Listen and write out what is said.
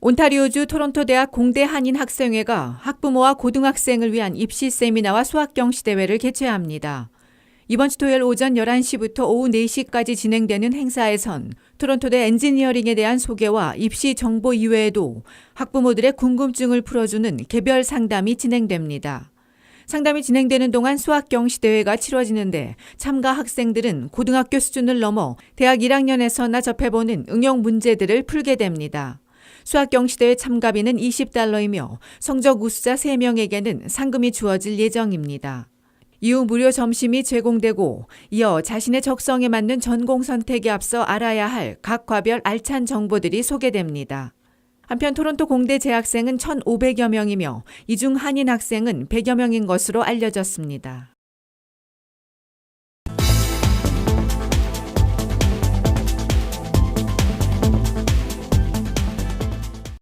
온타리오주 토론토 대학 공대 한인 학생회가 학부모와 고등학생을 위한 입시 세미나와 수학 경시 대회를 개최합니다. 이번 주 토요일 오전 11시부터 오후 4시까지 진행되는 행사에선 토론토대 엔지니어링에 대한 소개와 입시 정보 이외에도 학부모들의 궁금증을 풀어주는 개별 상담이 진행됩니다. 상담이 진행되는 동안 수학 경시 대회가 치러지는데 참가 학생들은 고등학교 수준을 넘어 대학 1학년에서나 접해보는 응용 문제들을 풀게 됩니다. 수학 경시대회 참가비는 20달러이며 성적 우수자 3명에게는 상금이 주어질 예정입니다. 이후 무료 점심이 제공되고 이어 자신의 적성에 맞는 전공 선택에 앞서 알아야 할 각 과별 알찬 정보들이 소개됩니다. 한편 토론토 공대 재학생은 1,500여 명이며 이 중 한인 학생은 100여 명인 것으로 알려졌습니다.